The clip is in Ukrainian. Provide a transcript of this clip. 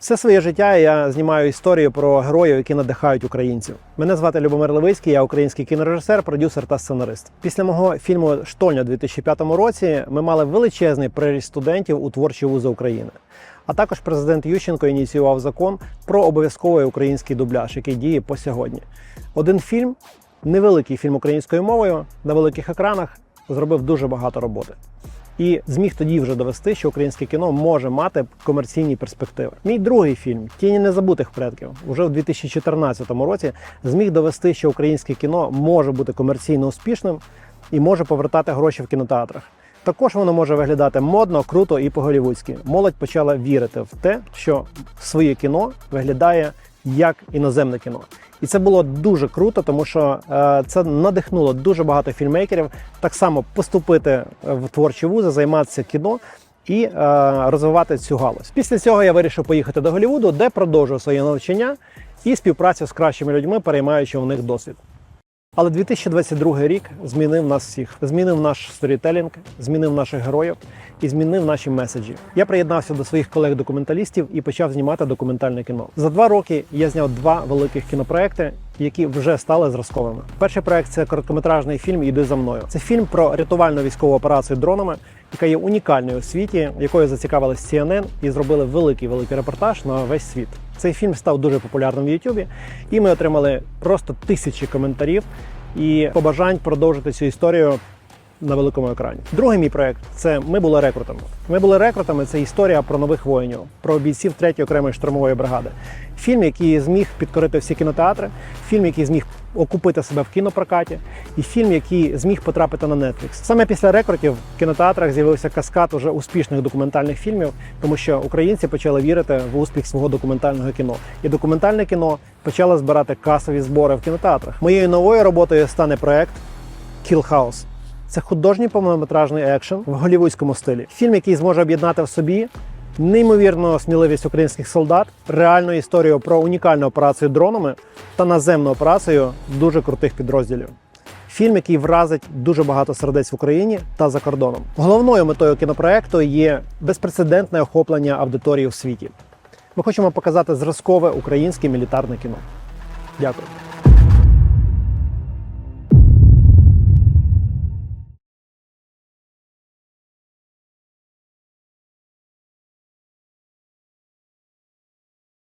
Все своє життя я знімаю історію про героїв, які надихають українців. Мене звати Любомир Левицький, я український кінорежисер, продюсер та сценарист. Після мого фільму Штольня у 2005 році ми мали величезний приріст студентів у творчі вузи України. А також президент Ющенко ініціював закон про обов'язковий український дубляж, який діє по сьогодні. Один фільм, невеликий фільм українською мовою на великих екранах, зробив дуже багато роботи і зміг тоді вже довести, що українське кіно може мати комерційні перспективи. Мій другий фільм Тіні незабутих предків уже у 2014 році зміг довести, що українське кіно може бути комерційно успішним і може повертати гроші в кінотеатрах. Також воно може виглядати модно, круто і по-голівудськи. Молодь почала вірити в те, що своє кіно виглядає як іноземне кіно. І це було дуже круто, тому що е, це надихнуло дуже багато фільмейкерів так само поступити в творчі вузи, займатися кіно і е, розвивати цю галузь. Після цього я вирішив поїхати до Голлівуду, де продовжую своє навчання і співпрацю з кращими людьми, переймаючи у них досвід. Але 2022 рік змінив нас всіх, змінив наш сторітелінг, змінив наших героїв і змінив наші меседжі. Я приєднався до своїх колег-документалістів і почав знімати документальне кіно. За два роки я зняв два великих кінопроекти, які вже стали зразковими. Перший проект це короткометражний фільм Іди за мною. Це фільм про рятувальну військову операцію дронами, яка є унікальною у світі, якою зацікавились CNN і зробили великий великий репортаж на весь світ. Цей фільм став дуже популярним в Ютубі, і ми отримали просто тисячі коментарів і побажань продовжити цю історію на великому екрані. Другий мій проект це ми були рекрутами. Ми були рекрутами. Це історія про нових воїнів, про бійців 3-ї окремої штурмової бригади. Фільм, який зміг підкорити всі кінотеатри, фільм, який зміг окупити себе в кінопрокаті, і фільм, який зміг потрапити на Netflix. Саме після рекрутів в кінотеатрах з'явився каскад уже успішних документальних фільмів, тому що українці почали вірити в успіх свого документального кіно. І документальне кіно почало збирати касові збори в кінотеатрах. Моєю новою роботою стане проект Kill House. Це художній повнометражний екшен в голівудському стилі. Фільм, який зможе об'єднати в собі неймовірну сміливість українських солдат, реальну історію про унікальну операцію дронами та наземну операцію дуже крутих підрозділів. Фільм, який вразить дуже багато сердець в Україні та за кордоном. Головною метою кінопроекту є безпрецедентне охоплення аудиторії у світі. Ми хочемо показати зразкове українське мілітарне кіно. Дякую.